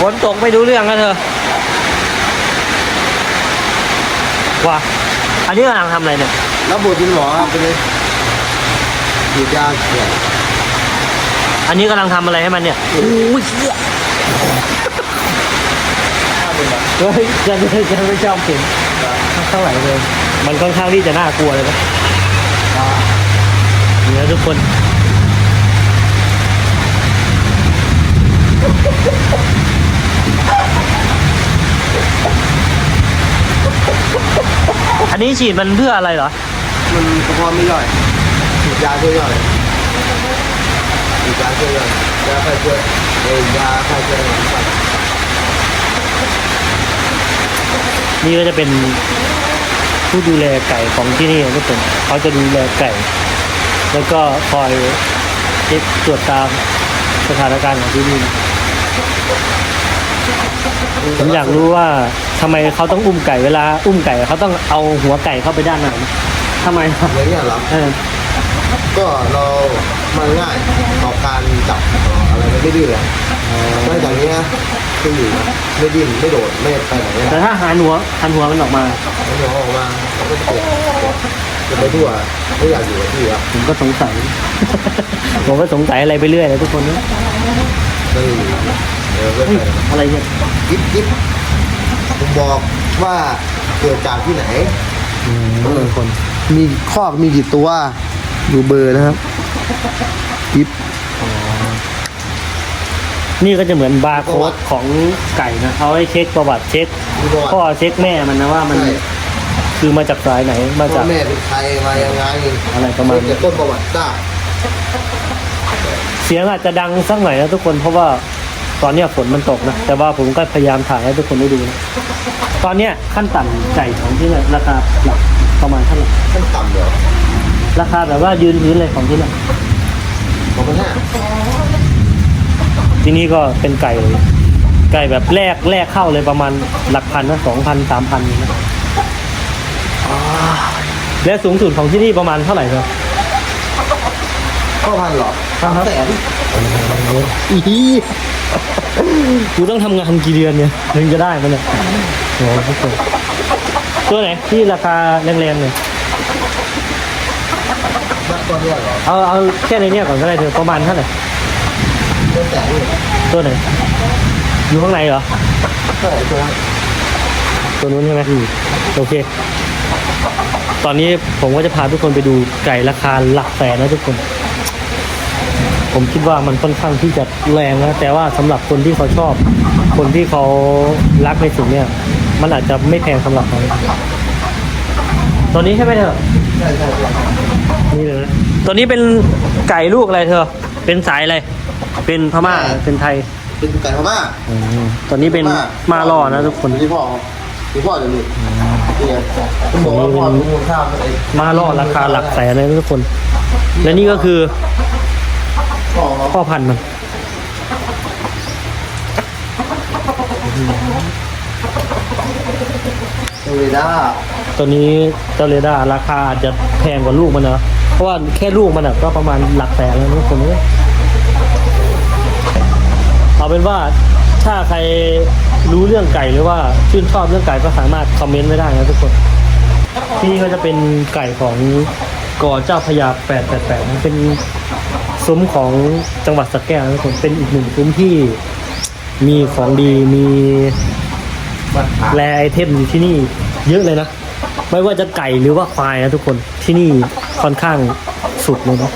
ฝนตกไม่ดูเรื่องนะเธอว่าอันนี้กำลังทำอะไรเนี่ยแล้วบทเป็นหมอครับไปเลยฉีดยาเขียนอันนี้กำลังทำอะไรให้มันเนี่ยโอ้ยเหี้ยเฮ้ยจะจะจะไม่ชอบเข็มเท่าไหร่เลย มันค่อนข้างที่จะน่ากลัวเลยนะเดี๋ยวทุกคน นนี้ฉีดมันเพื่ออะไรเหรอ มันกระเพาะไม่ย่อยฉีดยาช่วยย่อยฉีดยาช่วยย่อยยาฆ่าเชื้อเอ้ยยาฆ่าเชื้อหลังสัตว์นี่ก็จะเป็นผู้ดูแลไก่ของที่นี่ทุกคนเขาจะดูแลไก่ แล้วก็คอยเช็คตรวจตามสถานการณ์ของที่นี่ ผมอยากรู้ว่าทำไมเขาต้องอุ้มไก่เวลา อุ้มไก่เขาต้องเอาหัวไก่เข้าไปด้านหลังทำไมครับอย่างเงี้ยเหรอเออก็เรามันง่ายต่อการจับอะไรไม่ดื้อเลยนอกจากนี้นะคืออยู่ไม่ดิ้นไม่โดดไม่ไปไหนแต่ถ้าหันหัวหันหัวมันออกมามันจะออกมาเขาก็จะเปลี่ยนจะไปทั่วไม่อยากอยู่กับที่ครับผมก็สงสัย ผมก็สงสัยอะไรไปเรื่อยเลยทุกคนนะไม่ได้อยู่เออไม่ยไปอะไรเนี่ย ยิบยิบผมบอกว่าเกิดจากที่ไหนอืมทุกคน มีคอกมีกี่ตัว ดูเบอร์นะครับยิบนี่ก็จะเหมือนบาร์โค้ดของไก่นะเขาให้เช็คประวัติเช็คมีประวัติพ่อเช็คแม่มันนะว่ามันใช่คือมาจากสายไหนมาพ่จาอกแม่เป็นใครมายังไงอะไรประมาณนี้เช็คจากต้นประวัติได้เสียงอาจจะดังสักหน่อยนะทุกคนเพราะว่า ตอนเนี้ยฝนมันตกนะ แต่ว่าผมก็พยายามถ่ายให้ทุกคนได้ดูนะตอนเนี้ยขั้นต่ำไก่ของที่เนี่ยราคาหลักประมาณเท่าไหร่ขั้นต่ำเดี๋ยวราคาแบบว่ายืนพื้นเลยของที่เนี่ยสองพันห้าที่นี่ก็เป็นไก่ ไก่แบบแรกแรกเข้าเลยประมาณหลักพันนะสองพันสามพันนะอ่าและสูงสุดของที่นี่ประมาณเท่าไหร่ครับเข้าพันเหรอครั สาบมแสนอีกูต้องทำงานกี่เดือนเนี่ยถึงจะได้มันเนี่ยโอ้โหทุกคนตัวไหนที่ราคาแรงๆเนี่ยนักต้นด้วยเหรอเอาเอาแค่ในเนี้ยก่อนก็ได้เธอประมาณเท่าไหร่ต้นแสนนี่ตัวไหนอยู่ข้างในเหรอเท่าไหร่ตัวนั้นตัวนู้นใช่ไหมโอเค ตอนนี้ผมก็จะพาทุกคนไปดูไก่ราคาหลักแสนนะทุกคน ผมคิดว่ามันค่อนข้างที่จะแรงนะแต่ว่าสำหรับคนที่เขาชอบ คนที่เขารักในสิ่งเนี้ยมันอาจจะไม่แพงสำหรับเขาตัวนี้ใช่ไหมเธอใช่ใช่ใช่นี่เลยนะตัวนี้เป็นไก่ลูกอะไรเธอ เป็นสายอะไร เป็นพม่า เป็นไทย เป็นไก่พม่าอืมตัวนี้เป็นมาล่อนะทุกคนที่พ่อที่พ่อเดี๋ยวนี้นี่ไงผมบอกว่าพ่อเป็นคนข้ามไอ้มาล่อราคาหลักแสนเลยนะทุกคน และนี่ก็คือ พ่อเขาพ่อพันธุ์มันเอเวด้าตัวนี้เจ้าเรดาร์ราคาอาจจะแพงกว่าลูกมันนะเพราะว่าแค่ลูกมันอะก็ประมาณหลักแสนแล้วนะทุกคนเลยเอาเป็นว่าถ้าใครรู้เรื่องไก่หรือว่าชื่นชอบเรื่องไก่ก็สามารถคอมเมนต์ไว้ได้นะทุกคนที่นี่ก็จะเป็นไก่ของก่อเจ้าพระยา888นะเป็น ซุ้มของจังหวัดสระแก้วนะทุกคนเป็นอีกหนึ่งซุ้มที่มีของดีมีบัตรขาดแรไอเทมอยู่ที่นี่เยอะเลยนะ ไม่ว่าจะไก่หรือว่าควายนะทุกคนที่นี่ค่อนข้างสุดเลยนะ